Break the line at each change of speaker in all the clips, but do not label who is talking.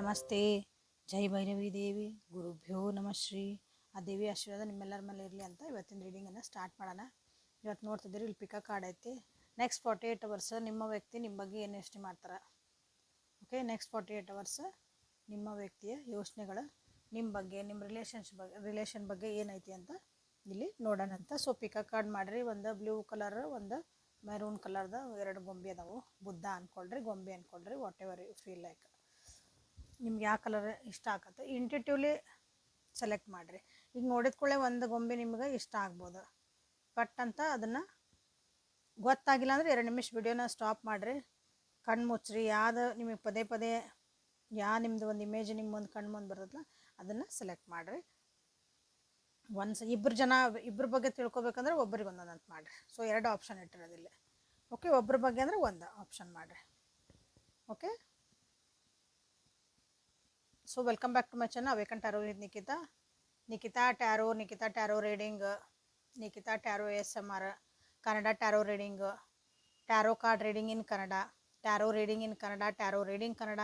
ನಮಸ್ತೆ. ಜೈ ಭೈರವಿ ದೇವಿ. ಗುರುಭ್ಯೋ ನಮಃ ಶ್ರೀ. ಆ ದೇವಿ ಆಶೀರ್ವಾದ ನಿಮ್ಮೆಲ್ಲರ ಮೇಲೆ ಇರಲಿ ಅಂತ ಇವತ್ತಿನ ರೀಡಿಂಗನ್ನು ಸ್ಟಾರ್ಟ್ ಮಾಡೋಣ. ಇವತ್ತು ನೋಡ್ತಿದ್ದೀರಿ ಇಲ್ಲಿ ಪಿಕಾ ಕಾರ್ಡ್ ಐತಿ. ನೆಕ್ಸ್ಟ್ ಫಾರ್ಟಿ ಏಯ್ಟ್ ಅವರ್ಸ್ ನಿಮ್ಮ ವ್ಯಕ್ತಿ ನಿಮ್ಮ ಬಗ್ಗೆ ಏನು ಯೋಚನೆ ಮಾಡ್ತಾರೆ? Okay next forty eight hours ನಿಮ್ಮ ವ್ಯಕ್ತಿಯ ಯೋಚನೆಗಳು ನಿಮ್ಮ ಬಗ್ಗೆ ನಿಮ್ಮ ರಿಲೇಷನ್ಸ್ ಬಗ್ಗೆ ರಿಲೇಷನ್ ಬಗ್ಗೆ ಏನೈತಿ ಅಂತ ಇಲ್ಲಿ ನೋಡೋಣ ಅಂತ. ಸೊ ಪಿಕಾ ಕಾರ್ಡ್ ಮಾಡಿರಿ. ಒಂದು ಬ್ಲೂ ಕಲರ್ ಒಂದು ಮೆರೂನ್ ಕಲರ್ದ ಎರಡು ಗೊಂಬೆ ಅದಾವು. ಬುದ್ಧ ಅಂದ್ಕೊಳ್ರಿ ಗೊಂಬೆ ಅಂದ್ಕೊಳ್ರಿ whatever you feel like ನಿಮ್ಗೆ ಯಾವ ಕಲರ್ ಇಷ್ಟ ಆಗತ್ತೆ ಇಂಟಿಟ್ಯೂಲಿ ಸೆಲೆಕ್ಟ್ ಮಾಡಿರಿ. ಈಗ ನೋಡಿದ ಕೂಡಲೇ ಒಂದು ಗೊಂಬೆ ನಿಮ್ಗೆ ಇಷ್ಟ ಆಗ್ಬೋದು. ಬಟ್ ಅಂತ ಅದನ್ನು ಗೊತ್ತಾಗಿಲ್ಲ ಅಂದರೆ ಎರಡು ನಿಮಿಷ ವಿಡಿಯೋನ ಸ್ಟಾಪ್ ಮಾಡಿರಿ. ಕಣ್ಣು ಮುಚ್ಚಿರಿ, ಯಾವ್ದು ನಿಮಗೆ ಪದೇ ಪದೇ ಯಾ ನಿಮ್ಮದು ಒಂದು ಇಮೇಜ್ ನಿಮ್ಮ ಒಂದು ಕಣ್ಣು ಮುಂದೆ ಬರ್ತದಲ್ಲ ಅದನ್ನು ಸೆಲೆಕ್ಟ್ ಮಾಡಿರಿ. ಒಂದು ಇಬ್ಬರು ಜನ ಇಬ್ಬರ ಬಗ್ಗೆ ತಿಳ್ಕೊಬೇಕಂದ್ರೆ ಒಬ್ಬರಿಗೆ ಒಂದೊಂದು ಅಂತ ಮಾಡಿರಿ. ಸೊ ಎರಡು ಆಪ್ಷನ್ ಇಟ್ಟಿರೋದಿಲ್ಲ ಓಕೆ ಒಬ್ಬರ ಬಗ್ಗೆ ಅಂದರೆ ಒಂದು ಆಪ್ಷನ್ ಮಾಡಿರಿ. Okay so welcome back to my channel Awaken Tarot with Nikita Nikita tarot Nikita tarot reading Nikita tarot S M R Kannada tarot reading tarot card reading in Kannada tarot reading in Kannada tarot reading Kannada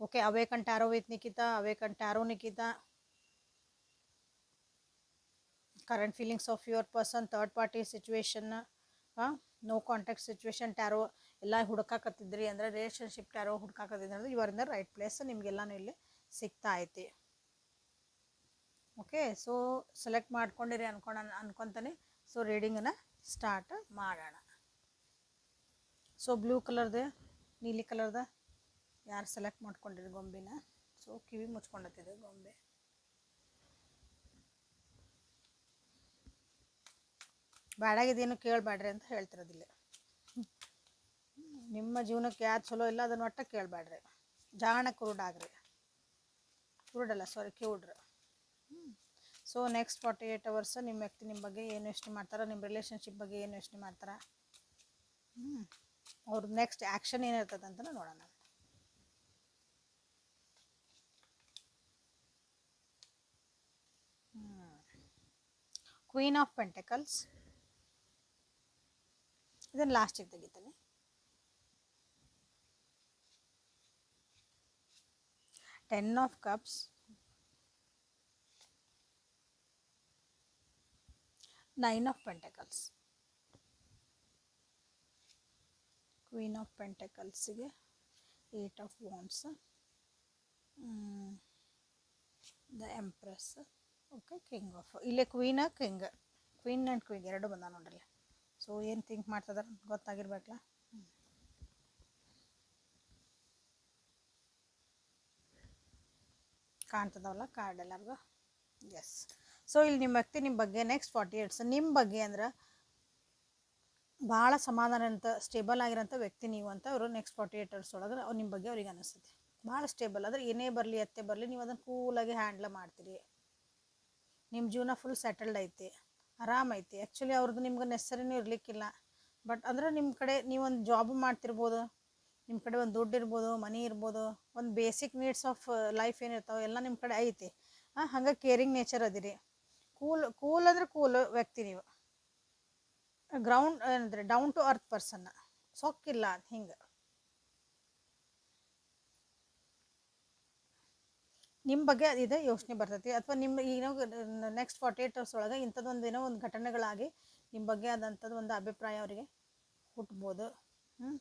okay Awaken Tarot with Nikita Awaken Tarot Nikita current feelings of your person third party situation no contact situation tarot ಎಲ್ಲ ಹುಡುಕಾಕತ್ತಿದ್ರಿ ಅಂದರೆ relationship taro ಹುಡುಕಾಕತ್ತಿದ್ರಿ ಅಂದರೆ ಇವರಿಂದ right place ನಿಮಗೆಲ್ಲನೂ ಇಲ್ಲಿ ಸಿಗ್ತಾ ಐತಿ. Okay so select ಮಾಡ್ಕೊಂಡಿರಿ ಅನ್ಕೊಂಡ, ಅನ್ಕೊತಾನೆ ಸೊ ರೀಡಿಂಗನ್ನು ಸ್ಟಾರ್ಟ್ ಮಾಡೋಣ. ಸೊ ಬ್ಲೂ ಕಲರ್ದು ನೀಲಿ ಕಲರ್ದ ಯಾರು ಸೆಲೆಕ್ಟ್ ಮಾಡ್ಕೊಂಡಿರಿ ಗೊಂಬೆನ? ಸೊ ಕಿವಿ ಮುಚ್ಕೊಂಡತ್ತಿದೆ ಗೊಂಬೆ. ಬ್ಯಾಡಾಗಿದ್ದೇನು ಕೇಳಬೇಡ್ರಿ ಅಂತ ಹೇಳ್ತಿರೋದಿಲ್ಲ. ನಿಮ್ಮ ಜೀವನಕ್ಕೆ ಯಾವ್ದು ಚಲೋ ಇಲ್ಲ, ಅದನ್ನ ಒಟ್ಟ ಕೇಳಬೇಡ್ರಿ ಜಾಣ ಕುರುಡಾಗ್ರಿ. ಕುರುಡಲ್ಲ sorry ಕಿವುಡ್ರಿ so next forty eight hours ನಿಮ್ಮ ವ್ಯಕ್ತಿ ನಿಮ್ಮ ಬಗ್ಗೆ ಏನು ಯೋಚನೆ ಮಾಡ್ತಾರೆ, ನಿಮ್ಮ ರಿಲೇಷನ್ಶಿಪ್ ಬಗ್ಗೆ ಏನು ಯೋಚನೆ ಮಾಡ್ತಾರೆ? ಹ್ಞೂ ಅವ್ರ ನೆಕ್ಸ್ಟ್ ಆ್ಯಕ್ಷನ್ ಏನಿರ್ತದೆ ಅಂತ ನೋಡೋಣ. ಕ್ವೀನ್ ಆಫ್ ಪೆಂಟಕಲ್ಸ್ ಇದನ್ನು ಲಾಸ್ಟಿಗೆ ತೆಗಿತೀನಿ. Ten of cups nine of pentacles queen of ಪೆಂಟಕಲ್ಸಿಗೆ eight of wands the empress okay king of ಇಲ್ಲೇ queen king queen and queen ಎರಡು ಬಂದ ನೋಡ್ರಿ ಸೊ ಏನು ಥಿಂಕ್ ಮಾಡ್ತದಾರ ಗೊತ್ತಾಗಿರ್ಬೇಕಲ್ಲ. ಕಾಣ್ತದವಲ್ಲ ಕಾರ್ಡ್ ಎಲ್ಲರಿಗೂ? ಎಸ್ ಸೊ ಇಲ್ಲಿ ನಿಮ್ಮ ವ್ಯಕ್ತಿ ನಿಮ್ಮ ಬಗ್ಗೆ ನೆಕ್ಸ್ಟ್ ಫಾರ್ಟಿ ಏಟ್ಸ್ ನಿಮ್ಮ ಬಗ್ಗೆ ಅಂದ್ರೆ ಭಾಳ ಸಮಾಧಾನ ಅಂತ ಸ್ಟೇಬಲ್ ಆಗಿರೋಂಥ ವ್ಯಕ್ತಿ ನೀವು ಅಂತ ಅವರು ನೆಕ್ಸ್ಟ್ ಫಾರ್ಟಿ ಏಟ್ ಅವರ್ಸ್ ಒಳಗೆ ಅವ್ರು ನಿಮ್ಮ ಬಗ್ಗೆ ಅವ್ರಿಗೆ ಅನಿಸ್ತದೆ ಭಾಳ ಸ್ಟೇಬಲ್ ಆದರೆ ಏನೇ ಬರಲಿ, ಎತ್ತೆ ಬರಲಿ, ನೀವು ಅದನ್ನು ಕೂಲಾಗಿ ಹ್ಯಾಂಡ್ಲ್ ಮಾಡ್ತೀರಿ. ನಿಮ್ಮ ಜೀವನ ಫುಲ್ ಸೆಟಲ್ಡ್ ಐತಿ ಐತಿ. ಆ್ಯಕ್ಚುಲಿ ಅವ್ರದ್ದು ನಿಮ್ಗೆ ನೆಸರಿನೂ ಇರಲಿಕ್ಕಿಲ್ಲ. ಬಟ್ ಅಂದ್ರೆ ನಿಮ್ಮ ಕಡೆ ನೀವೊಂದು ಜಾಬ್ ಮಾಡ್ತಿರ್ಬೋದು. ನಿಮ್ಮ ಕಡೆ ಒಂದು ದುಡ್ಡು ಇರ್ಬೋದು, ಮನಿ ಇರ್ಬೋದು, ಒಂದು ಬೇಸಿಕ್ ನೀಡ್ಸ್ ಆಫ್ ಲೈಫ್ ಏನಿರ್ತಾವೆ ಎಲ್ಲ ನಿಮ್ಮ ಕಡೆ ಐತಿ. ಹಾಂ, ಹಂಗೆ ಕೇರಿಂಗ್ ನೇಚರ್ ಅದಿರಿ. ಕೂಲ್ ಕೂಲ್ ಅಂದ್ರೆ ಕೂಲ್ ವ್ಯಕ್ತಿ ನೀವು. ಗ್ರೌಂಡ್ ಏನಂದ್ರೆ ಡೌನ್ ಟು ಅರ್ತ್ ಪರ್ಸನ್ ಸೊಕ್ಕಿಲ್ಲ ಹಿಂಗೆ. ನಿಮ್ಮ ಬಗ್ಗೆ ಇದೆ, ಯೋಚನೆ ಬರ್ತೈತಿ. ಅಥವಾ ನಿಮ್ಮ ಏನೋ ನೆಕ್ಸ್ಟ್ ಫಾರ್ಟಿ ಏಟ್ ಅವರ್ಸ್ ಒಳಗೆ ಇಂಥದ್ದೊಂದು ಏನೋ ಒಂದು ಘಟನೆಗಳಾಗಿ ನಿಮ್ಮ ಬಗ್ಗೆ ಆದಂಥದ್ದು ಒಂದು ಅಭಿಪ್ರಾಯ ಅವರಿಗೆ ಹುಟ್ಬೋದು. ಹ್ಞೂ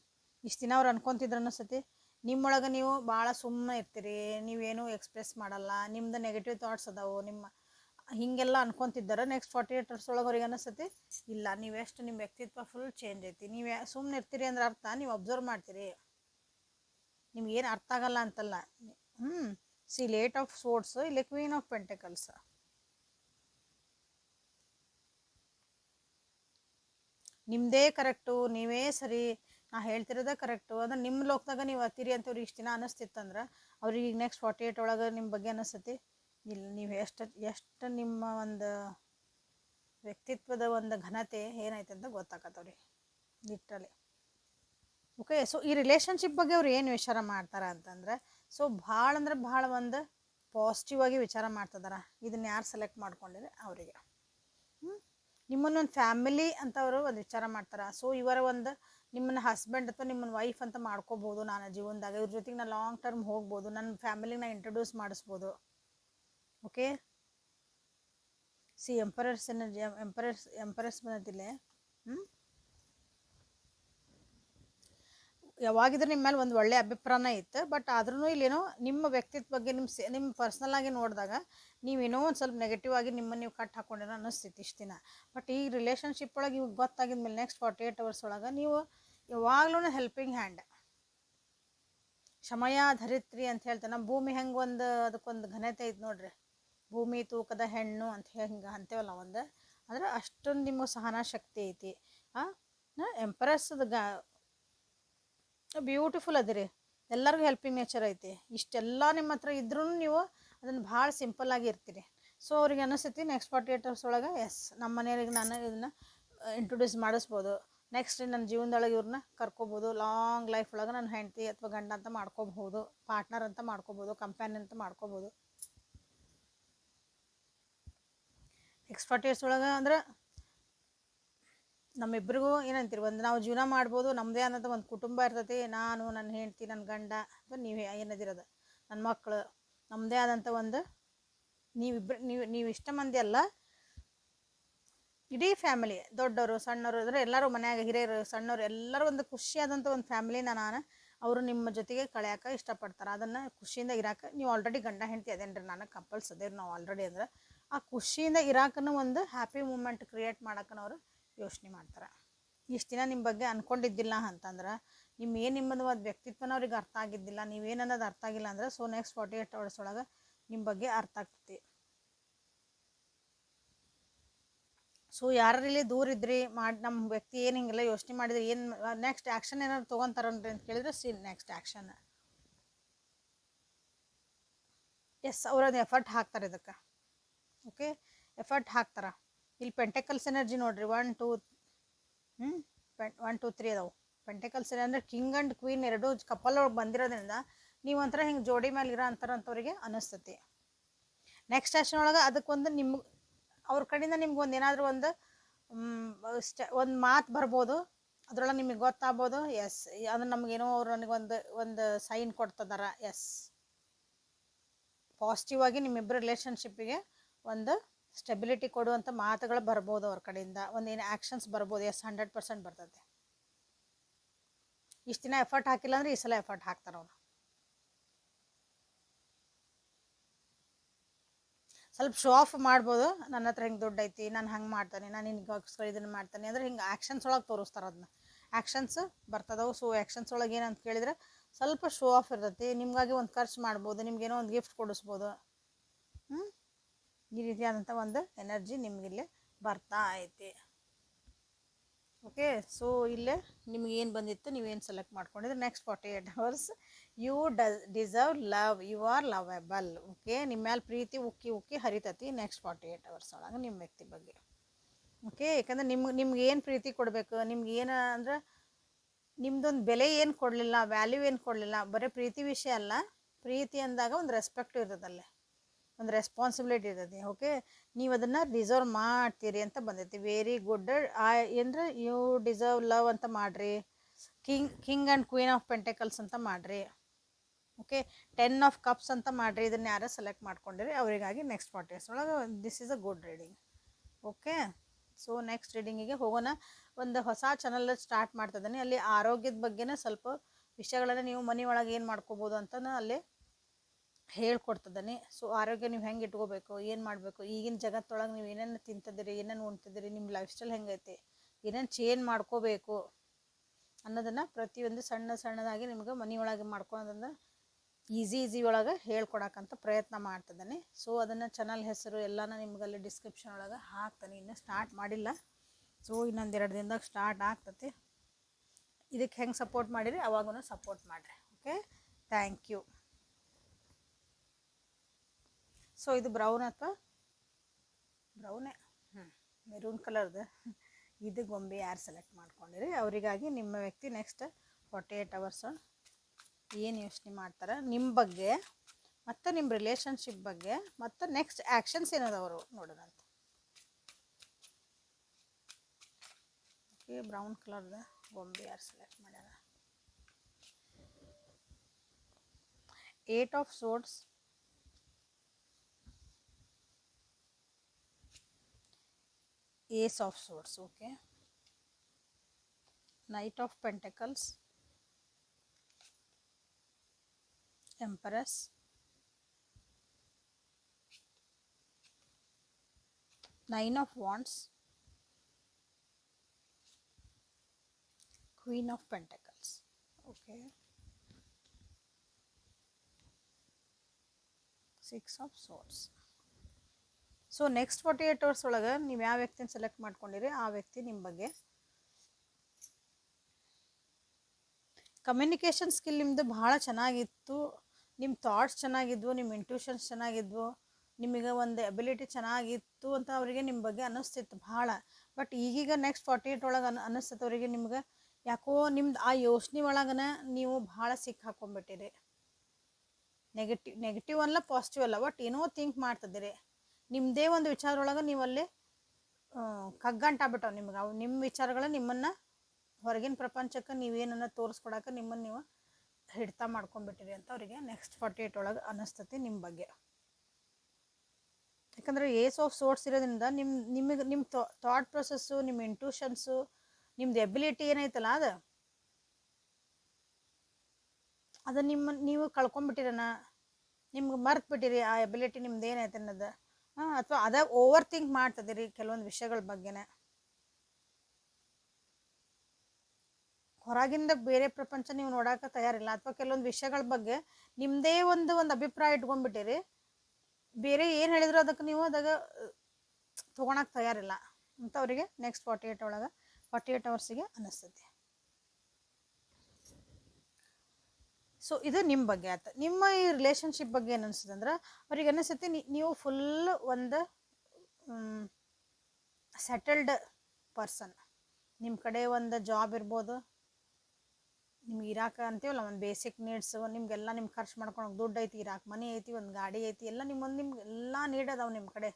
ಇಷ್ಟು ದಿನ ಅವ್ರು ಅನ್ಕೊತಿದ್ರು ಅನಿಸ್ತತಿ ನಿಮ್ಮೊಳಗೆ ನೀವು ಭಾಳ ಸುಮ್ಮನೆ ಇರ್ತೀರಿ, ನೀವೇನು ಎಕ್ಸ್ಪ್ರೆಸ್ ಮಾಡಲ್ಲ, ನಿಮ್ದು ನೆಗೆಟಿವ್ ಥಾಟ್ಸ್ ಅದಾವು, ನಿಮ್ಮ ಹೀಗೆಲ್ಲ ಅನ್ಕೊತಿದ್ದಾರೆ ನೆಕ್ಸ್ಟ್ ಫಾರ್ಟಿ ಏಟ್ ಅವರ್ಸ್ ಒಳಗೆ ಅವ್ರಿಗೆ ಅನಿಸ್ತತಿ ಇಲ್ಲ ನೀವು ಎಷ್ಟು ನಿಮ್ಮ ವ್ಯಕ್ತಿತ್ವ ಫುಲ್ ಚೇಂಜ್ ಐತಿ, ನೀವು ಸುಮ್ಮನೆ ಇರ್ತೀರಿ ಅಂದ್ರೆ ಅರ್ಥ, ನೀವು ಅಬ್ಸರ್ವ್ ಮಾಡ್ತೀರಿ. ನಿಮ್ಗೇನು ಅರ್ಥ ಆಗಲ್ಲ ಅಂತಲ್ಲ ಹ್ಞೂ ಸಿ ಲೇಟ್ ಆಫ್ ಸೋರ್ಟ್ಸ್ ಇಲ್ಲಿ ಕ್ವೀನ್ ಆಫ್ ಪೆಂಟೆಕಲ್ಸ್ ನಿಮ್ಮದೇ ಕರೆಕ್ಟು ನೀವೇ ಸರಿ ನಾ ಹೇಳ್ತಿರೋದೇ ಕರೆಕ್ಟು ಅಂದ್ರೆ ನಿಮ್ಮ ಲೋಕದಾಗ ನೀವು ಅತಿರಿ ಅಂತ ಅವ್ರಿಗೆ ಇಷ್ಟು ದಿನ ಅನ್ನಿಸ್ತಿತ್ತಂದ್ರೆ ಅವ್ರಿಗೆ ಈಗ ನೆಕ್ಸ್ಟ್ ಫಾರ್ಟಿ ಏಟ್ ಒಳಗೆ ನಿಮ್ಮ ಬಗ್ಗೆ ಅನಿಸ್ತತಿ. ಇಲ್ಲ ನೀವು ಎಷ್ಟು ಎಷ್ಟು ನಿಮ್ಮ ಒಂದು ವ್ಯಕ್ತಿತ್ವದ ಒಂದು ಘನತೆ ಏನೈತೆ ಅಂತ ಗೊತ್ತಾಕತ್ತವ್ರಿ ಲಿಟ್ರಲಿ ಓಕೆ ಸೊ ಈ ರಿಲೇಷನ್ಶಿಪ್ ಬಗ್ಗೆ ಅವ್ರು ಏನು ವಿಚಾರ ಮಾಡ್ತಾರೆ ಅಂತಂದ್ರೆ ಸೊ ಭಾಳ ಅಂದ್ರೆ ಭಾಳ ಒಂದು ಪಾಸಿಟಿವ್ ಆಗಿ ವಿಚಾರ ಮಾಡ್ತದಾರ. ಇದನ್ನ ಯಾರು ಸೆಲೆಕ್ಟ್ ಮಾಡ್ಕೊಂಡಿರಿ ಅವರಿಗೆ. ನಿಮ್ಮನ್ನೊಂದು ಫ್ಯಾಮಿಲಿ ಅಂತವರು ಒಂದು ವಿಚಾರ ಮಾಡ್ತಾರೆ. ಸೊ ಇವರ ಒಂದು ನಿಮ್ಮನ್ನ ಹಸ್ಬೆಂಡ್ ಅಥವಾ ನಿಮ್ಮನ್ನ ವೈಫ್ ಅಂತ ಮಾಡ್ಕೋಬೋದು ನಾನು ಜೀವನದಾಗ. ಇವ್ರ ಜೊತೆಗೆ ನಾನು ಲಾಂಗ್ ಟರ್ಮ್ ಹೋಗ್ಬೋದು. ನನ್ನ ಫ್ಯಾಮಿಲಿಗೆ ನಾನು ಇಂಟ್ರೊಡ್ಯೂಸ್ ಮಾಡಿಸ್ಬೋದು. Okay see emperor's energy emperor's emperor's ಬಂದಿಲ್ಲ ಹ್ಞೂ ಯಾವಾಗಿದ್ರೆ ನಿಮ್ಮ ಮೇಲೆ ಒಂದು ಒಳ್ಳೆಯ ಅಭಿಪ್ರಾಯ ಇತ್ತು. ಬಟ್ ಆದ್ರೂ ಇಲ್ಲೇನೋ ನಿಮ್ಮ ವ್ಯಕ್ತಿತ್ವ ಬಗ್ಗೆ ನಿಮ್ಮ ಸೆ ನಿಮ್ಮ ಪರ್ಸ್ನಲ್ ಆಗಿ ನೋಡಿದಾಗ ನೀವೇನೋ ಒಂದು ಸ್ವಲ್ಪ ನೆಗೆಟಿವ್ ಆಗಿ ನಿಮ್ಮನ್ನು ನೀವು ಕಟ್ ಹಾಕೊಂಡಿರೋ ಅನ್ನಿಸ್ತಿತ್ತು ಇಷ್ಟು ದಿನ. ಬಟ್ ಈ ರಿಲೇಷನ್ಶಿಪ್ ಒಳಗೆ ಇವಾಗ ಗೊತ್ತಾಗಿದ್ಮೇಲೆ ನೆಕ್ಸ್ಟ್ ಫಾರ್ಟಿ ಏಯ್ಟ್ ಅವರ್ಸ್ ಒಳಗೆ ನೀವು ಯಾವಾಗಲೂ ಹೆಲ್ಪಿಂಗ್ ಹ್ಯಾಂಡ್ ಸಮಯ ಧರಿತ್ರಿ ಅಂತ ಹೇಳ್ತಾರೆ ನಮ್ಮ ಭೂಮಿ ಹೆಂಗೆ ಒಂದು, ಅದಕ್ಕೊಂದು ಘನತೆ ಐತೆ ನೋಡ್ರಿ. ಭೂಮಿ, ತೂಕದ ಹೆಣ್ಣು ಅಂತ ಹೆಂಗೆ ಅಂತೇವಲ್ಲ ಒಂದು. ಅಂದ್ರೆ ಅಷ್ಟೊಂದು ನಿಮಗೆ ಸಹನಾ ಶಕ್ತಿ ಐತಿ. ಹಾಂ ಎಂಪ್ರೆಸ್ದ ಗ ಬ್ಯೂಟಿಫುಲ್ ಅದಿರಿ ಎಲ್ಲರಿಗೂ ಹೆಲ್ಪಿಂಗ್ ನೇಚರ್ ಐತಿ. ಇಷ್ಟೆಲ್ಲ ನಿಮ್ಮ ಹತ್ರ ಇದ್ರೂ ನೀವು ಅದನ್ನು ಭಾಳ ಸಿಂಪಲ್ ಆಗಿ ಇರ್ತೀರಿ. ಸೊ ಅವ್ರಿಗೆ ಅನಿಸ್ತೈತಿ ನೆಕ್ಸ್ಟ್ ಫಾರ್ಟಿ ಏಟ್ ಅವರ್ಸ್ ಒಳಗೆ ಎಸ್ ನಮ್ಮ ಮನೆಯವ್ರಿಗೆ ನಾನು ಇದನ್ನು ಇಂಟ್ರೊಡ್ಯೂಸ್ ಮಾಡಿಸ್ಬೋದು. ನೆಕ್ಸ್ಟ್ ನನ್ನ ಜೀವನದೊಳಗೆ ಇವ್ರನ್ನ ಕರ್ಕೋಬೋದು. ಲಾಂಗ್ ಲೈಫ್ ಒಳಗೆ ನನ್ನ ಹೆಂಡತಿ ಅಥವಾ ಗಂಡ ಅಂತ ಮಾಡ್ಕೋಬಹುದು. ಪಾರ್ಟ್ನರ್ ಅಂತ ಮಾಡ್ಕೋಬೋದು ಕಂಪ್ಯಾನಿ ಅಂತ ಮಾಡ್ಕೋಬೋದು ನೆಕ್ಸ್ಟ್ ಫಾರ್ಟಿ ಇಯರ್ಸ್ ಒಳಗೆ ಅಂದ್ರೆ ನಮ್ಮಿಬ್ಬರಿಗೂ ಏನಂತೀರಿ, ಒಂದು ನಾವು ಜೀವನ ಮಾಡ್ಬೋದು ನಮ್ಮದೇ ಅನ್ನೋದು ಒಂದು ಕುಟುಂಬ ಇರ್ತೈತಿ, ನಾನು ನನ್ನ ಹೆಂಡತಿ ನನ್ನ ಗಂಡ, ಅಥವಾ ನೀವು ಏನದಿರೋದು ನನ್ನ ಮಕ್ಕಳು ನಮ್ಮದೇ ಆದಂಥ ಒಂದು ನೀವಿಬ್ರು, ನೀವು ನೀವು ಇಷ್ಟ ಮಂದಿ ಅಲ್ಲ, ಇಡೀ ಫ್ಯಾಮಿಲಿ ದೊಡ್ಡವರು ಸಣ್ಣವರು ಅಂದರೆ ಎಲ್ಲರೂ ಮನ್ಯಾಗ ಹಿರಿಯರು ಸಣ್ಣವರು ಎಲ್ಲರೂ ಒಂದು ಖುಷಿಯಾದಂಥ ಒಂದು ಫ್ಯಾಮಿಲಿನ ನಾನು ಅವರು ನಿಮ್ಮ ಜೊತೆಗೆ ಕಳೆಯೋಕೆ ಇಷ್ಟಪಡ್ತಾರೆ, ಅದನ್ನು ಖುಷಿಯಿಂದ ಇರಾಕ, ನೀವು ಆಲ್ರೆಡಿ ಗಂಡ, ಹೆಂಡತಿ ಅದೇನ್ರಿ, ನಾನು ಕಪಲ್ಸ್ ಅದೇವ್ರಿ ನಾವು ಆಲ್ರೆಡಿ ಅಂದ್ರೆ, ಆ ಖುಷಿಯಿಂದ ಇರಾಕನ್ನು ಒಂದು ಹ್ಯಾಪಿ ಮೂಮೆಂಟ್ ಕ್ರಿಯೇಟ್ ಮಾಡೋಕ್ಕನವರು ಯೋಚನೆ ಮಾಡ್ತಾರೆ. ಇಷ್ಟು ದಿನ ನಿಮ್ಮ ಬಗ್ಗೆ ಅನ್ಕೊಂಡಿದ್ದಿಲ್ಲ ಅಂತಂದ್ರೆ ನಿಮ್ಮ ಏನು ನಿಮ್ಮದು ಒಂದು ವ್ಯಕ್ತಿತ್ವನ ಅವ್ರಿಗೆ ಅರ್ಥ ಆಗಿದ್ದಿಲ್ಲ ನೀವೇನನ್ನೋದು ಅರ್ಥ ಆಗಿಲ್ಲ ಅಂದ್ರೆ so next forty eight hours ಒಳಗೆ ನಿಮ್ಮ ಬಗ್ಗೆ ಅರ್ಥ ಆಗ್ತೈತಿ. ಸೊ ಯಾರಲ್ಲಿ ದೂರ ಇದ್ರಿ, ಮಾಡಿ ನಮ್ಮ ವ್ಯಕ್ತಿ ಏನು ಹಿಂಗೆಲ್ಲ ಯೋಚನೆ ಮಾಡಿದ್ರೆ, ಏನು ನೆಕ್ಸ್ಟ್ ಆ್ಯಕ್ಷನ್ ಏನಾದ್ರು ತೊಗೊತಾರನ್ರಿ ಅಂತ ಕೇಳಿದ್ರೆ ಸಿ ನೆಕ್ಸ್ಟ್ ಆ್ಯಕ್ಷನ್ ಎಸ್ ಅವ್ರದ್ದು ಎಫರ್ಟ್ ಹಾಕ್ತಾರೆ ಇದಕ್ಕೆ. ಓಕೆ ಎಫರ್ಟ್ ಹಾಕ್ತಾರೆ. ಇಲ್ಲಿ ಪೆಂಟೆಕಲ್ಸ್ ಎನರ್ಜಿ ನೋಡ್ರಿ ಒನ್ ಟೂ ಹ್ಞೂ ಒನ್ ಟೂ ತ್ರೀ ಅದಾವೆ. ಪೆಂಟೆಕಲ್ಸ್ ಅಂದರೆ ಕಿಂಗ್ ಆ್ಯಂಡ್ ಕ್ವೀನ್ ಎರಡು ಕಪಲ್ ಒಳಗೆ ಬಂದಿರೋದ್ರಿಂದ ನೀವು ಒಂಥರ ಹಿಂಗೆ ಜೋಡಿ ಮೇಲೆ ಇರೋ ಅಂತಾರಂಥವ್ರಿಗೆ ಅನಿಸ್ತತಿ ನೆಕ್ಸ್ಟ್ ಅಷ್ಟನೊಳಗೆ ಒಳಗೆ ಅದಕ್ಕೊಂದು ನಿಮ್ಗೆ ಅವ್ರ ಕಡೆಯಿಂದ ನಿಮ್ಗೆ ಒಂದು ಏನಾದರೂ ಒಂದು ಸ್ಟ, ಒಂದು ಮಾತು ಬರ್ಬೋದು. ಅದ್ರೊಳಗೆ ನಿಮಗೆ ಗೊತ್ತಾಗ್ಬೋದು. ಎಸ್ ಅದು ನಮಗೇನೋ ಅವ್ರು ನನಗೊಂದು ಒಂದು ಸೈನ್ ಕೊಡ್ತದಾರ. ಎಸ್ ಪಾಸಿಟಿವ್ ಆಗಿ ನಿಮ್ಮಿಬ್ಬರ ರಿಲೇಷನ್ಶಿಪ್ಪಿಗೆ ಒಂದು ಸ್ಟೆಬಿಲಿಟಿ ಕೊಡುವಂಥ ಮಾತುಗಳು ಬರ್ಬೋದು ಅವ್ರ ಕಡೆಯಿಂದ. ಒಂದೇನು ಏನು ಆ್ಯಕ್ಷನ್ಸ್ ಬರ್ಬೋದು ಎಸ್ ಹಂಡ್ರೆಡ್ ಪರ್ಸೆಂಟ್ ಬರ್ತದೆ. ಇಷ್ಟು ದಿನ ಎಫರ್ಟ್ ಹಾಕಿಲ್ಲ ಅಂದ್ರೆ ಈ ಸಲ ಎಫರ್ಟ್ ಹಾಕ್ತಾರೆ ಅವರು. ಸ್ವಲ್ಪ ಶೋ ಆಫ್ ಮಾಡ್ಬೋದು. ನನ್ನ ಹತ್ರ ಹಿಂಗೆ ದುಡ್ಡು ಐತಿ, ನಾನು ಹಂಗೆ ಮಾಡ್ತಾನೆ, ನಾನು ಹಿಂಗೆ ಇದನ್ನು ಮಾಡ್ತಾನೆ ಅಂದ್ರೆ ಹಿಂಗೆ ಆ್ಯಕ್ಷನ್ಸ್ ಒಳಗೆ ತೋರಿಸ್ತಾರೆ ಅದನ್ನ ಆ್ಯಕ್ಷನ್ಸ್ ಬರ್ತದವು ಸೊ ಆ್ಯಕ್ಷನ್ಸ್ ಒಳಗೆ ಏನಂತ ಕೇಳಿದ್ರೆ ಸ್ವಲ್ಪ ಶೋ ಆಫ್ ಇರ್ತೈತಿ, ನಿಮಗಾಗಿ ಒಂದು ಖರ್ಚು ಮಾಡ್ಬೋದು, ನಿಮ್ಗೇನೋ ಒಂದು ಗಿಫ್ಟ್ ಕೊಡಿಸ್ಬೋದು. ಹ್ಞೂ ಈ ರೀತಿಯಾದಂಥ ಒಂದು ಎನರ್ಜಿ ನಿಮಗಿಲ್ಲಿ ಬರ್ತಾ ಐತಿ. ಓಕೆ ಸೊ ಇಲ್ಲೇ ನಿಮ್ಗೆ ಏನು ಬಂದಿತ್ತು ನೀವೇನು ಸೆಲೆಕ್ಟ್ ಮಾಡ್ಕೊಂಡಿದ್ರೆ? Next forty eight hours you does deserve love you are lovable okay ನಿಮ್ಮ ಮೇಲೆ ಪ್ರೀತಿ ಉಕ್ಕಿ ಉಕ್ಕಿ ಹರಿತತಿ ನೆಕ್ಸ್ಟ್ ಫಾರ್ಟಿ ಏಟ್ ಅವರ್ಸ್ ಒಳಗೆ ನಿಮ್ಮ ವ್ಯಕ್ತಿ ಬಗ್ಗೆ. ಓಕೆ ಯಾಕಂದ್ರೆ ನಿಮ್ಗೆ ನಿಮ್ಗೆ ಏನು ಪ್ರೀತಿ ಕೊಡಬೇಕು? ನಿಮ್ಗೆ ಏನು ಅಂದ್ರೆ ನಿಮ್ದೊಂದು ಬೆಲೆ ಏನು ಕೊಡಲಿಲ್ಲ ವ್ಯಾಲ್ಯೂ ಏನು ಕೊಡಲಿಲ್ಲ, ಬರೀ ಪ್ರೀತಿ ವಿಷಯ ಅಲ್ಲ. ಪ್ರೀತಿ ಅಂದಾಗ ಒಂದು ರೆಸ್ಪೆಕ್ಟ್ ಇರ್ತದಲ್ಲೇ. ಒಂದು ರೆಸ್ಪಾನ್ಸಿಬಿಲಿಟಿ ಇರ್ತದೆ. ಓಕೆ ನೀವು ಅದನ್ನು ಡಿಸರ್ವ್ ಮಾಡ್ತೀರಿ ಅಂತ ಬಂದೈತಿ ವೆರಿ ಗುಡ್ ಆ, ಏನರ? ಯು ಡಿಸರ್ವ್ ಲವ್ ಅಂತ ಮಾಡಿರಿ. King king and queen of pentacles ಅಂತ ಮಾಡಿರಿ. ಓಕೆ ಟೆನ್ ಆಫ್ ಕಪ್ಸ್ ಅಂತ ಮಾಡಿರಿ. ಇದನ್ನು ಯಾರೋ ಸೆಲೆಕ್ಟ್ ಮಾಡ್ಕೊಂಡಿರಿ? ಅವರಿಗಾಗಿ ನೆಕ್ಸ್ಟ್ ಫಾರ್ಟಿ ಡೇಸ್ ಒಳಗೆ this is a good reading okay so next ರೀಡಿಂಗಿಗೆ ಹೋಗೋಣ. ಒಂದು ಹೊಸ ಚಾನಲ್ ಸ್ಟಾರ್ಟ್ ಮಾಡ್ತಿದ್ದೀನಿ ಅಲ್ಲಿ ಆರೋಗ್ಯದ ಬಗ್ಗೆನೇ ಸ್ವಲ್ಪ ವಿಷಯಗಳನ್ನು ನೀವು ಮನೆ ಒಳಗೆ ಏನು ಮಾಡ್ಕೋಬೋದು ಅಂತ ಅಲ್ಲಿ ಹೇಳ್ಕೊಡ್ತಿದ್ದಾನೆ ಸೊ ಆರೋಗ್ಯ ನೀವು ಹೆಂಗೆ ಇಟ್ಕೋಬೇಕು, ಏನು ಮಾಡಬೇಕು, ಈಗಿನ ಜಗತ್ತೊಳಗೆ ನೀವು ಏನೇನು ತಿಂತಿದ್ದೀರಿ, ಏನೇನು ಉಣ್ತಿದ್ದೀರಿ ನಿಮ್ಮ ಲೈಫ್ ಸ್ಟೈಲ್ ಹೆಂಗೈತೆ, ಏನೇನು ಚೇಂಜ್ ಮಾಡ್ಕೋಬೇಕು ಅನ್ನೋದನ್ನು ಪ್ರತಿಯೊಂದು ಸಣ್ಣ ಸಣ್ಣದಾಗಿ ನಿಮ್ಗೆ ಮನೆಯೊಳಗೆ ಮಾಡ್ಕೊಳೋದನ್ನು ಈಸಿ ಈಸಿ ಒಳಗೆ ಹೇಳ್ಕೊಡಕ್ಕಂತ ಪ್ರಯತ್ನ ಮಾಡ್ತಿದ್ದಾನೆ ಸೊ ಅದನ್ನು ಚಾನಲ್ ಹೆಸರು ಎಲ್ಲನೂ ನಿಮ್ಗೆ ಡಿಸ್ಕ್ರಿಪ್ಷನ್ ಒಳಗೆ ಹಾಕ್ತಾನೆ. ಇನ್ನೂ ಸ್ಟಾರ್ಟ್ ಮಾಡಿಲ್ಲ. ಸೊ ಇನ್ನೊಂದು ಎರಡು ದಿನದಾಗ ಸ್ಟಾರ್ಟ್ ಆಗ್ತತಿ. ಇದಕ್ಕೆ ಹೆಂಗೆ ಸಪೋರ್ಟ್ ಮಾಡಿರಿ ಅವಾಗೂ ಸಪೋರ್ಟ್ ಮಾಡಿರಿ. ಓಕೆ ಥ್ಯಾಂಕ್ ಯು ಸೊ ಇದು ಬ್ರೌನ್ ಅಥವಾ ಬ್ರೌನೇ ಹ್ಞೂ ಮೆರೂನ್ ಕಲರ್ದು ಇದು ಗೊಂಬೆ ಯಾರು ಸೆಲೆಕ್ಟ್ ಮಾಡ್ಕೊಂಡಿರಿ? ಅವರಿಗಾಗಿ ನಿಮ್ಮ ವ್ಯಕ್ತಿ ನೆಕ್ಸ್ಟ್ ಫಾರ್ಟಿ ಏಯ್ಟ್ ಅವರ್ಸ್ ಏನು ಯೋಚನೆ ಮಾಡ್ತಾರೆ? ನಿಮ್ಮ ಬಗ್ಗೆ ಮತ್ತು ನಿಮ್ಮ ರಿಲೇಷನ್ಶಿಪ್ ಬಗ್ಗೆ ಮತ್ತು ನೆಕ್ಸ್ಟ್ ಆ್ಯಕ್ಷನ್ಸ್ ಏನದವರು ನೋಡೋಣ ಅಂತ. ಓಕೆ ಬ್ರೌನ್ ಕಲರ್ದು ಗೊಂಬೆ ಯಾರು ಸೆಲೆಕ್ಟ್ ಮಾಡ್ಯಾರ? Eight of swords ace of swords okay? Knight of pentacles. Empress. Nine of wands. Queen of pentacles okay? Six of swords so next forty eight hours ಒಳಗೆ ನೀವು ಯಾವ ವ್ಯಕ್ತಿನ ಸೆಲೆಕ್ಟ್ ಮಾಡ್ಕೊಂಡಿರಿ, ಆ ವ್ಯಕ್ತಿ ನಿಮ್ಮ ಬಗ್ಗೆ. ಕಮ್ಯುನಿಕೇಷನ್ ಸ್ಕಿಲ್ ನಿಮ್ಮದು ಭಾಳ ಚೆನ್ನಾಗಿತ್ತು. ನಿಮ್ಮ ಥಾಟ್ಸ್ ಚೆನ್ನಾಗಿದ್ವು ನಿಮ್ಮ ಇಂಟ್ಯೂಷನ್ಸ್ ಚೆನ್ನಾಗಿದ್ವು. ನಿಮಗೆ ಒಂದು ಎಬಿಲಿಟಿ ಚೆನ್ನಾಗಿತ್ತು ಅಂತ ಅವರಿಗೆ ನಿಮ್ಮ ಬಗ್ಗೆ ಅನ್ನಿಸ್ತಿತ್ತು ಭಾಳ. ಬಟ್ ಈಗೀಗ ನೆಕ್ಸ್ಟ್ ಫಾರ್ಟಿ ಏಟ್ ಒಳಗೆ ಅನ್, ಅನ್ನಿಸ್ತೈತೆ ಅವರಿಗೆ ನಿಮ್ಗೆ. ಯಾಕೋ ನಿಮ್ದು ಆ ಯೋಚನೆ ಒಳಗನ ನೀವು ಭಾಳ ಸಿಕ್ಕಿ ಹಾಕೊಂಡ್ಬಿಟ್ಟಿರಿ. ನೆಗೆಟಿವ್ ನೆಗೆಟಿವ್ ಅಲ್ಲ ಪಾಸಿಟಿವ್ ಅಲ್ಲ ಬಟ್ ಏನೋ ಥಿಂಕ್ ಮಾಡ್ತಿದ್ದೀರಿ. ನಿಮ್ಮದೇ ಒಂದು ವಿಚಾರದೊಳಗೆ ನೀವಲ್ಲಿ ಕಗ್ಗಂಟಾಗ್ಬಿಟ್ಟವು ನಿಮ್ಗೆ. ಅವು ನಿಮ್ಮ ವಿಚಾರಗಳು ನಿಮ್ಮನ್ನು ಹೊರಗಿನ ಪ್ರಪಂಚಕ್ಕೆ ನೀವೇನನ್ನ ತೋರಿಸ್ಕೊಡಕ್ಕೆ ನಿಮ್ಮನ್ನು ನೀವು ಹಿಡಿತ ಮಾಡ್ಕೊಂಡ್ಬಿಟ್ಟಿರಿ ಅಂತ ಅವರಿಗೆ ನೆಕ್ಸ್ಟ್ ಫಾರ್ಟಿ ಏಟ್ ಒಳಗೆ ಅನ್ನಿಸ್ತತಿ ನಿಮ್ಮ ಬಗ್ಗೆ. ಯಾಕಂದರೆ ಏಸ್ ಆಫ್ ಸೋರ್ಸ್ ಇರೋದ್ರಿಂದ ನಿಮ್ಮ ನಿಮಗೆ ನಿಮ್ಮ ಥಾಟ್ ಪ್ರೊಸೆಸ್ಸು ನಿಮ್ಮ ಇಂಟ್ಯೂಷನ್ಸು ನಿಮ್ದು ಎಬಿಲಿಟಿ ಏನೈತಲ್ಲ ಅದು? ಅದು ನಿಮ್ಮ, ನೀವು ಕಳ್ಕೊಂಬಿಟ್ಟಿರನ ನಿಮ್ಗೆ ಮರ್ತು ಬಿಟ್ಟಿರಿ ಆ ಎಬಿಲಿಟಿ ನಿಮ್ದು ಏನೈತೆ ಅನ್ನೋದು? ಹಾಂ ಅಥವಾ ಅದ ಓವರ್ ಥಿಂಕ್ ಮಾಡ್ತದಿರಿ ಕೆಲವೊಂದು ವಿಷಯಗಳ ಬಗ್ಗೆನೇ. ಹೊರಗಿಂದ ಬೇರೆ ಪ್ರಪಂಚ ನೀವು ನೋಡೋಕೆ ತಯಾರಿಲ್ಲ. ಅಥವಾ ಕೆಲವೊಂದು ವಿಷಯಗಳ ಬಗ್ಗೆ ನಿಮ್ಮದೇ ಒಂದು ಒಂದು ಅಭಿಪ್ರಾಯ ಇಟ್ಕೊಂಡ್ಬಿಟ್ಟಿರಿ ಬೇರೆ ಏನು ಹೇಳಿದ್ರು ಅದಕ್ಕೆ ನೀವು ಅದಾಗ ತೊಗೊಳಕ್ಕೆ ತಯಾರಿಲ್ಲ. ಅಂತ ಅವರಿಗೆ ನೆಕ್ಸ್ಟ್ ಫಾರ್ಟಿ ಏಯ್ಟ್ ಒಳಗೆ ಫಾರ್ಟಿ ಏಯ್ಟ್ ಅವರ್ಸಿಗೆ ಅನ್ನಿಸ್ತೈತಿ ಸೊ ಇದು ನಿಮ್ಮ ಬಗ್ಗೆ ಆಯ್ತು. ನಿಮ್ಮ ಈ ರಿಲೇಷನ್ಶಿಪ್ ಬಗ್ಗೆ ಏನು ಅನಿಸ್ತದೆ ಅಂದ್ರೆ, ಅವ್ರಿಗೆ ಅನ್ನಿಸುತ್ತೆ ನೀವು ಫುಲ್ ಒಂದು ಸೆಟಲ್ಡ್ ಪರ್ಸನ್ ನಿಮ್ಮ ಕಡೆ ಒಂದು ಜಾಬ್ ಇರ್ಬೋದು, ನಿಮ್ಗೆ ಇರಾಕ ಅಂತೀವಲ್ಲ, ಒಂದು ಬೇಸಿಕ್ ನೀಡ್ಸ್ ನಿಮ್ಗೆಲ್ಲ ನಿಮ್ಗೆ ಖರ್ಚು ಮಾಡ್ಕೊಳಕ್ಕೆ ದುಡ್ಡು ಐತಿ, ಇರಾಕ ಮನೆ ಐತಿ, ಒಂದು ಗಾಡಿ ಐತಿ, ಎಲ್ಲ ನಿಮ್ಮೊಂದು ನಿಮ್ಗೆ ಎಲ್ಲ ಅದಾವೆ ನಿಮ್ಮ ಕಡೆ.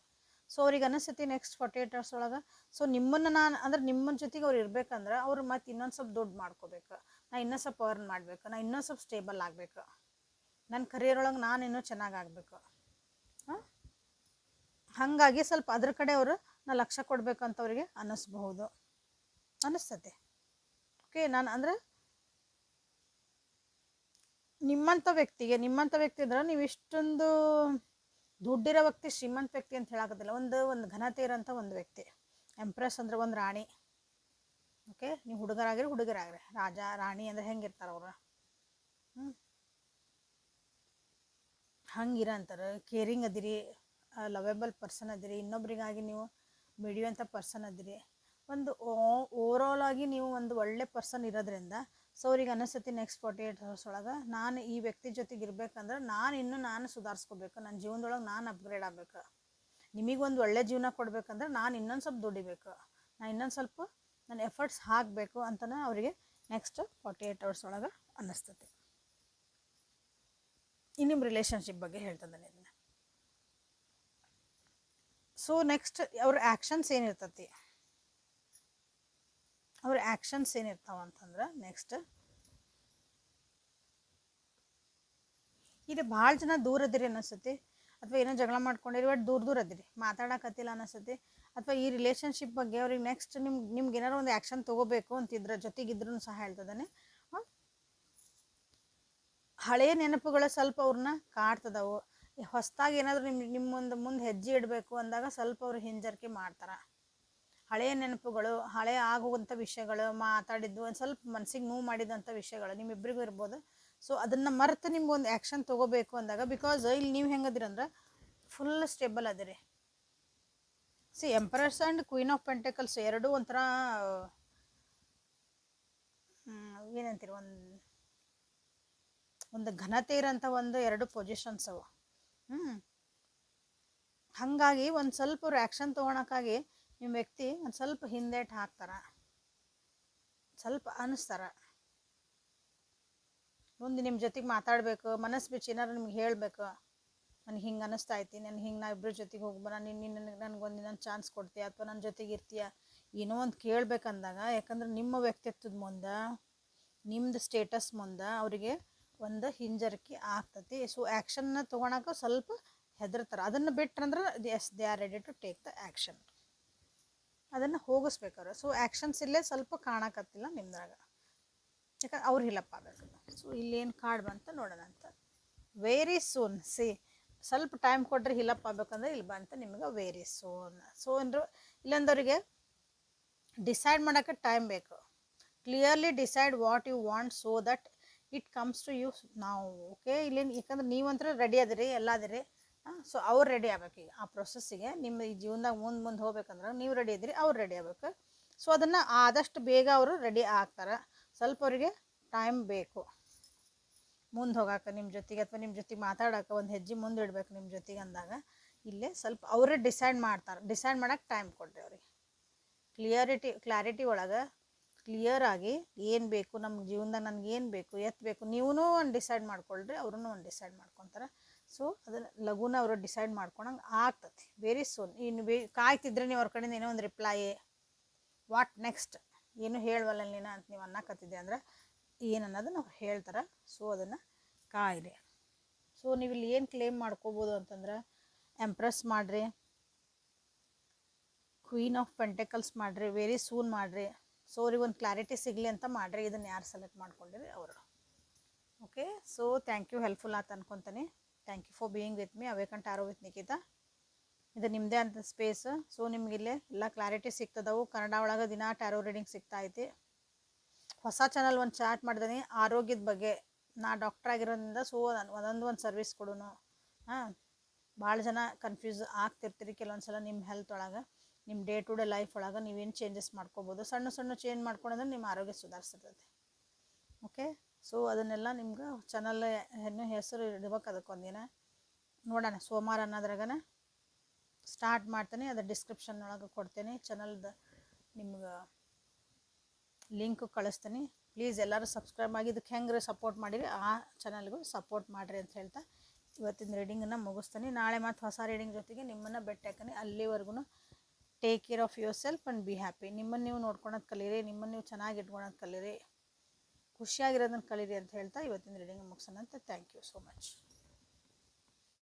ಸೊ ಅವ್ರಿಗೆ ಅನಿಸ್ತೈತಿ ನೆಕ್ಸ್ಟ್ ಫಾರ್ಟಿ ಏಟ್ ಅವರ್ಸ್ ಒಳಗೆ. ಸೊ ನಿಮ್ಮನ್ನು ನಾನು ಅಂದ್ರೆ ನಿಮ್ಮ ಜೊತೆಗೆ ಅವ್ರು ಇರ್ಬೇಕಂದ್ರೆ ಅವ್ರು ಮತ್ತೆ ಇನ್ನೊಂದು ಸ್ವಲ್ಪ ದುಡ್ಡು ಮಾಡ್ಕೋಬೇಕು. ನಾ ಇನ್ನೂ ಸ್ವಲ್ಪ ಅರ್ನ್ ಮಾಡಬೇಕು, ನಾ ಇನ್ನೊಂದು ಸ್ವಲ್ಪ ಸ್ಟೇಬಲ್ ಆಗಬೇಕು. ನನ್ನ ಕರಿಯರ್ ಒಳಗೆ ನಾನು ಇನ್ನೂ ಚೆನ್ನಾಗಿ ಆಗಬೇಕು. ಹಾಗಾಗಿ ಸ್ವಲ್ಪ ಅದ್ರ ಕಡೆ ಅವರು ನಾ ಲಕ್ಷ್ಯ ಕೊಡಬೇಕಂತವ್ರಿಗೆ ಅನ್ನಿಸ್ಬಹುದು. ಅನ್ನಿಸ್ತತೆ ಓಕೆ ನಾನು ಅಂದರೆ ನಿಮ್ಮಂಥ ವ್ಯಕ್ತಿಗೆ ನಿಮ್ಮಂಥ ವ್ಯಕ್ತಿ ಅಂದ್ರೆ ನೀವು ಇಷ್ಟೊಂದು ದುಡ್ಡಿರೋ ವ್ಯಕ್ತಿ ಶ್ರೀಮಂತ ವ್ಯಕ್ತಿ ಅಂತ ಹೇಳಾಕತ್ತಿಲ್ಲ ಒಂದು ಒಂದು ಘನತೆ ಇರೋಂಥ ಒಂದು ವ್ಯಕ್ತಿ. ಎಂಪ್ರೆಸ್ ಅಂದ್ರೆ ಒಂದು ರಾಣಿ. ಓಕೆ ನೀವು ಹುಡುಗರಾಗಿರಿ, ಹುಡುಗರಾಗ್ರಿ. ರಾಜ, ರಾಣಿ ಅಂದ್ರೆ ಹೆಂಗಿರ್ತಾರೆ ಅವ್ರು? ಹ್ಞೂ ಹಂಗಿರ ಅಂತಾರೆ. ಕೇರಿಂಗ್ ಅದಿರಿ ಲವೆಬಲ್ ಪರ್ಸನ್ ಅದಿರಿ. ಇನ್ನೊಬ್ರಿಗಾಗಿ ನೀವು ಮಿಡಿಯುವಂಥ ಪರ್ಸನ್ ಅದಿರಿ. ಒಂದು ಓವರಾಲ್ ಆಗಿ ನೀವು ಒಂದು ಒಳ್ಳೆ ಪರ್ಸನ್ ಇರೋದ್ರಿಂದ ಸೊ ಅವ್ರಿಗೆ ಅನಿಸ್ತತಿ ನೆಕ್ಸ್ಟ್ ಫಾರ್ಟಿ ಏಟ್ ಅವರ್ಸ್ ಒಳಗೆ, ನಾನು ಈ ವ್ಯಕ್ತಿ ಜೊತೆಗೆ ಇರ್ಬೇಕಂದ್ರೆ ನಾನು ಇನ್ನೂ ನಾನು ಸುಧಾರಿಸ್ಕೋಬೇಕು. ನನ್ನ ಜೀವನದೊಳಗೆ ನಾನು ಅಪ್ಗ್ರೇಡ್ ಆಗ್ಬೇಕು. ನಿಮಗೊಂದು ಒಳ್ಳೆ ಜೀವನ ಕೊಡ್ಬೇಕಂದ್ರೆ ನಾನು ಇನ್ನೊಂದು ಸ್ವಲ್ಪ ದುಡಿಬೇಕು. ನಾನು ಇನ್ನೊಂದು ಸ್ವಲ್ಪ ನನ್ನ ಎಫರ್ಟ್ಸ್ ಹಾಕಬೇಕು ಅಂತಲೇ ಅವರಿಗೆ ನೆಕ್ಸ್ಟ್ ಫಾರ್ಟಿ ಏಟ್ ಅವರ್ಸ್ ಒಳಗೆ ಅನ್ನಿಸ್ತದೆ ಇನ್ನು ನಿಮ್ಮ ರಿಲೇಷನ್ಶಿಪ್ ಬಗ್ಗೆ ಹೇಳ್ತದೆ ಇದನ್ನ. ಸೊ ನೆಕ್ಸ್ಟ್ ಅವ್ರ ಆ್ಯಕ್ಷನ್ಸ್ ಏನಿರ್ತತಿ ಅವ್ರ ಆ್ಯಕ್ಷನ್ಸ್ ಏನಿರ್ತಾವ ಅಂತಂದ್ರೆ ನೆಕ್ಸ್ಟ್ ಇದು ಭಾಳ ಜನ ದೂರ ಅದಿರಿ ಅನಿಸ್ತತಿ ಅಥವಾ ಏನೋ ಜಗಳ ಮಾಡ್ಕೊಂಡಿರಿ ಬಟ್ ದೂರ ದೂರ ಅದಿರಿ ಮಾತಾಡಕತ್ತಿಲ್ಲ ಅನಿಸ್ತತಿ ಅಥವಾ ಈ ರಿಲೇಷನ್ಶಿಪ್ ಬಗ್ಗೆ ಅವ್ರಿಗೆ ನೆಕ್ಸ್ಟ್ ನಿಮ್ಗೆ ನಿಮ್ಗೆ ಏನಾರು ಒಂದು ಆ್ಯಕ್ಷನ್ ತೊಗೋಬೇಕು ಅಂತಿದ್ರ ಜೊತೆಗಿದ್ರೂ ಸಹ ಹೇಳ್ತದಾನೆ ಹಳೆಯ ನೆನಪುಗಳು ಸ್ವಲ್ಪ ಅವ್ರನ್ನ ಕಾಡ್ತದವು. ಹೊಸದಾಗಿ ಏನಾದರೂ ನಿಮ್ಮ ನಿಮ್ಮ ಮುಂದೆ ಹೆಜ್ಜೆ ಇಡಬೇಕು ಅಂದಾಗ ಸ್ವಲ್ಪ ಅವ್ರು ಹಿಂಜರಿಕೆ ಮಾಡ್ತಾರೆ. ಹಳೆಯ ನೆನಪುಗಳು ಹಳೆಯ ಆಗುವಂಥ ವಿಷಯಗಳು, ಮಾತಾಡಿದ್ದು, ಒಂದು ಸ್ವಲ್ಪ ಮನ್ಸಿಗೆ ಮೂವ್ ಮಾಡಿದಂಥ ವಿಷಯಗಳು ನಿಮ್ಮಿಬ್ಬರಿಗೂ ಇರ್ಬೋದು. ಸೊ ಅದನ್ನು ಮರೆತು ನಿಮ್ಗೆ ಒಂದು ಆ್ಯಕ್ಷನ್ ತೊಗೋಬೇಕು ಅಂದಾಗ ಬಿಕಾಸ್ ಇಲ್ಲಿ ನೀವು ಹೆಂಗದಿರಂದ್ರೆ full stable ಅದಿರಿ. See empress and queen of pentacles ಎರಡೂ ಒಂಥರ ಏನಂತೀರಿ, ಒಂದು ಒಂದು ಘನತೆ ಇರೋಂಥ ಒಂದು ಎರಡು ಪೊಸಿಷನ್ಸ್ ಅವು. ಹ್ಞೂ ಹಾಗಾಗಿ ಒಂದು ಸ್ವಲ್ಪ ಅವ್ರು ಆ್ಯಕ್ಷನ್ ತೊಗೊಳಕ್ಕಾಗಿ ನಿಮ್ಮ ವ್ಯಕ್ತಿ ಒಂದು ಸ್ವಲ್ಪ ಹಿಂದೇಟ್ ಹಾಕ್ತಾರ. ಸ್ವಲ್ಪ ಅನಿಸ್ತಾರ. ಮುಂದೆ ನಿಮ್ಮ ಜೊತೆಗೆ ಮಾತಾಡಬೇಕು, ಮನಸ್ಸು ಬಿಚ್ಚಿ ಏನಾರು ನಿಮ್ಗೆ ಹೇಳಬೇಕು. ನನಗೆ ಹಿಂಗೆ ಅನ್ನಿಸ್ತಾ ಐತಿ ನಾನು ಹಿಂಗೆ ನಾ ಇಬ್ಬರ ಜೊತೆಗೆ ಹೋಗ್ಬೋ ನೀನು ನಿನ್ನ ನನಗೊಂದು ನನ್ನ ಚಾನ್ಸ್ ಕೊಡ್ತೀಯ ಅಥವಾ ನನ್ನ ಜೊತೆಗೆ ಇರ್ತೀಯ? ಏನೋ ಒಂದು ಕೇಳಬೇಕಂದಾಗ, ಯಾಕಂದ್ರೆ ನಿಮ್ಮ ವ್ಯಕ್ತಿತ್ವದ ಮುಂದೆ ನಿಮ್ಮದು ಸ್ಟೇಟಸ್ ಮುಂದೆ ಅವರಿಗೆ ಒಂದು ಹಿಂಜರಿಕೆ ಆಗ್ತತಿ. ಸೊ ಆ್ಯಕ್ಷನ್ನ ತೊಗೊಳಕ್ಕೆ ಸ್ವಲ್ಪ ಹೆದರ್ತಾರೆ. ಅದನ್ನು ಬಿಟ್ರಂದ್ರೆ yes, they are ready to take the action ಅದನ್ನು ಹೋಗಿಸ್ಬೇಕಾರೆ ಸೊ ಆ್ಯಕ್ಷನ್ಸ್ ಇಲ್ಲೇ ಸ್ವಲ್ಪ ಕಾಣಕತ್ತಿಲ್ಲ ನಿಮ್ದ್ರಾಗ. ಯಾಕಂದ್ರೆ ಅವ್ರು ಇಲ್ಲಪ್ಪ ಆಗಬೇಕು. ಸೊ ಇಲ್ಲೇನು ಕಾರ್ಡ್ ಬಂತ ನೋಡೋಣ ಅಂತ ವೆರಿ ಸೂನ್ ಸಿ ಸ್ವಲ್ಪ ಟೈಮ್ ಕೊಟ್ಟರೆ ಹಿಲಪ್ ಆಗ್ಬೇಕಂದ್ರೆ ಇಲ್ಲಿ ಬಂತ ನಿಮಗೆ ವೇರಿ ಸೋನ್ ಸೊ ಅಂದ್ರೆ, ಇಲ್ಲೊಂದವ್ರಿಗೆ ಡಿಸೈಡ್ ಮಾಡೋಕ್ಕೆ ಟೈಮ್ ಬೇಕು. Clearly decide what you want so that it comes to you ನಾವು ಓಕೆ ಇಲ್ಲಿ ಯಾಕಂದ್ರೆ ನೀವಂತರ ರೆಡಿ ಅದಿರಿ, ಎಲ್ಲ ಅದಿರಿ. ಸೊ ಅವ್ರು ರೆಡಿ ಆಗ್ಬೇಕು ಈಗ ಆ ಪ್ರೊಸೆಸ್ಸಿಗೆ ನಿಮ್ಮ ಈ ಜೀವನದಾಗ ಮುಂದೆ ಮುಂದೆ ಹೋಗ್ಬೇಕಂದ್ರೆ ನೀವು ರೆಡಿ ಇದ್ರಿ, ಅವ್ರು ರೆಡಿ ಆಗ್ಬೇಕು. ಸೊ ಅದನ್ನು ಆದಷ್ಟು ಬೇಗ ಅವರು ರೆಡಿ ಆಗ್ತಾರೆ. ಸ್ವಲ್ಪ ಅವರಿಗೆ ಟೈಮ್ ಬೇಕು. ಮುಂದೆ ಹೋಗಾಕ ನಿಮ್ಮ ಜೊತೆಗೆ ಅಥವಾ ನಿಮ್ಮ ಜೊತೆಗೆ ಮಾತಾಡೋಕೆ ಒಂದು ಹೆಜ್ಜೆ ಮುಂದೆ ಇಡ್ಬೇಕು ನಿಮ್ಮ ಜೊತೆಗೆ ಅಂದಾಗ, ಇಲ್ಲೇ ಸ್ವಲ್ಪ ಅವರೇ ಡಿಸೈಡ್ ಮಾಡ್ತಾರೆ. ಡಿಸೈಡ್ ಮಾಡೋಕೆ ಟೈಮ್ ಕೊಡ್ರಿ ಅವ್ರಿಗೆ. ಕ್ಲಿಯರಿಟಿ ಕ್ಲಾರಿಟಿ ಒಳಗೆ ಕ್ಲಿಯರ್ ಆಗಿ ಏನು ಬೇಕು ನಮ್ಮ ಜೀವನದಾಗ ನನಗೆ ಏನು ಬೇಕು ಎತ್ತು ಬೇಕು ನೀವೂ ಒಂದು ಡಿಸೈಡ್ ಮಾಡ್ಕೊಳ್ರಿ ಅವ್ರೂ ಒಂದು ಡಿಸೈಡ್ ಮಾಡ್ಕೊತಾರೆ. ಸೊ ಅದನ್ನು ಲಘುನ ಅವರು ಡಿಸೈಡ್ ಮಾಡ್ಕೊಳಂಗೆ ಆಗ್ತತಿ ವೆರಿ ಸೂನ್ ಇನ್ನು ಬೇ, ಕಾಯ್ತಿದ್ರೆ ನೀವು ಅವ್ರ ಕಡೆಯಿಂದ ಏನೋ ಒಂದು ರಿಪ್ಲೈ ವಾಟ್ ನೆಕ್ಸ್ಟ್ ಏನು ಹೇಳುವಲ್ಲ ನೀನು ಅಂತ ನೀವು ಅನ್ನಕತ್ತಿದ್ದೆ ಅಂದ್ರೆ ಏನು ಅನ್ನೋದನ್ನ ಹೇಳ್ತಾರೆ. ಸೊ ಅದನ್ನು ಕಾಯಿಲೆ ಸೊ ನೀವು ಇಲ್ಲಿ ಏನು ಕ್ಲೇಮ್ ಮಾಡ್ಕೋಬೋದು ಅಂತಂದ್ರೆ ಎಂಪ್ರೆಸ್ ಮಾಡಿರಿ ಕ್ವೀನ್ ಆಫ್ ಪೆಂಟೆಕಲ್ಸ್ ಮಾಡಿರಿ ವೆರಿ ಸೂನ್ ಮಾಡಿರಿ. ಸೊ ಅವ್ರಿಗೆ ಒಂದು ಕ್ಲಾರಿಟಿ ಸಿಗಲಿ ಅಂತ ಮಾಡಿರಿ. ಇದನ್ನು ಯಾರು ಸೆಲೆಕ್ಟ್ ಮಾಡ್ಕೊಂಡಿರಿ? ಅವರು. Okay so thank you helpful ಆತ ಅನ್ಕೊತೀನಿ. Thank you for being with me Awaken Tarot with Nikhita ಇದು ನಿಮ್ಮದೇ ಅಂತ ಸ್ಪೇಸ್ ಸೊ ನಿಮಗಿಲ್ಲೇ ಎಲ್ಲ ಕ್ಲಾರಿಟಿ ಸಿಗ್ತದವು. ಕನ್ನಡ ಒಳಗೆ ದಿನ ಟ್ಯಾರೋ ರೀಡಿಂಗ್ ಸಿಗ್ತಾ ಐತಿ. ಹೊಸ ಚಾನಲ್ ಒಂದು ಚಾಟ್ ಮಾಡಿದ್ದೀನಿ ಆರೋಗ್ಯದ ಬಗ್ಗೆ. ನಾ ಡಾಕ್ಟ್ರ್ ಆಗಿರೋದ್ರಿಂದ ಸೊ ಒಂದೊಂದು ಒಂದು ಸರ್ವಿಸ್ ಕೊಡೋನು. ಹಾಂ ಭಾಳ ಜನ ಕನ್ಫ್ಯೂಸ್ ಆಗ್ತಿರ್ತೀರಿ ಕೆಲವೊಂದು ಸಲ ನಿಮ್ಮ ಹೆಲ್ತ್ ಒಳಗೆ ನಿಮ್ಮ ಡೇ ಟು ಡೇ ಲೈಫ್ ಒಳಗೆ ನೀವೇನು ಚೇಂಜಸ್ ಮಾಡ್ಕೋಬೋದು. ಸಣ್ಣ ಸಣ್ಣ ಚೇಂಜ್ ಮಾಡ್ಕೊಂಡ್ರೆ ನಿಮ್ಮ ಆರೋಗ್ಯ ಸುಧಾರಿಸ್ತದೆ ಓಕೆ ಸೊ ಅದನ್ನೆಲ್ಲ ನಿಮ್ಗೆ ಚಾನಲ್ ಏನು ಹೆಸರು ಇಡ್ಬೇಕು ಅದಕ್ಕೊಂದಿನ ನೋಡೋಣ, ಸೋಮವಾರ ಅನ್ನೋದ್ರಾಗನ ಸ್ಟಾರ್ಟ್ ಮಾಡ್ತೀನಿ, ಅದು ಡಿಸ್ಕ್ರಿಪ್ಷನ್ ಒಳಗೆ ಕೊಡ್ತೇನೆ. ಚಾನಲ್ದು ನಿಮ್ಗೆ ಲಿಂಕ್ ಕಳಿಸ್ತೀನಿ. ಪ್ಲೀಸ್ ಎಲ್ಲರೂ ಸಬ್ಸ್ಕ್ರೈಬ್ ಆಗಿ ಇದಕ್ಕೆ ಹೆಂಗೆ ಸಪೋರ್ಟ್ ಮಾಡಿರಿ? ಆ ಚಾನಲ್ಗೂ ಸಪೋರ್ಟ್ ಮಾಡಿರಿ ಅಂತ ಹೇಳ್ತಾ ಇವತ್ತಿನ ರೀಡಿಂಗನ್ನು ಮುಗಿಸ್ತೀನಿ. ನಾಳೆ ಮತ್ತು ಹೊಸ ರೀಡಿಂಗ್ ಜೊತೆಗೆ ನಿಮ್ಮನ್ನು ಬೆಟ್ಟ ಹಾಕಿ ಅಲ್ಲಿವರೆಗೂ take care of yourself and be happy ನಿಮ್ಮನ್ನು ನೀವು ನೋಡ್ಕೊಳೋದು ಕಲೀರಿ. ನಿಮ್ಮನ್ನು ನೀವು ಚೆನ್ನಾಗಿ ಇಟ್ಕೊಳೋದು ಕಲೀರಿ. ಖುಷಿಯಾಗಿರೋದನ್ನು ಕಲೀರಿ ಅಂತ ಹೇಳ್ತಾ ಇವತ್ತಿನ ರೀಡಿಂಗ್ ಮುಗಿಸೋಣ ಅಂತ ಥ್ಯಾಂಕ್ ಯು ಸೋ ಮಚ್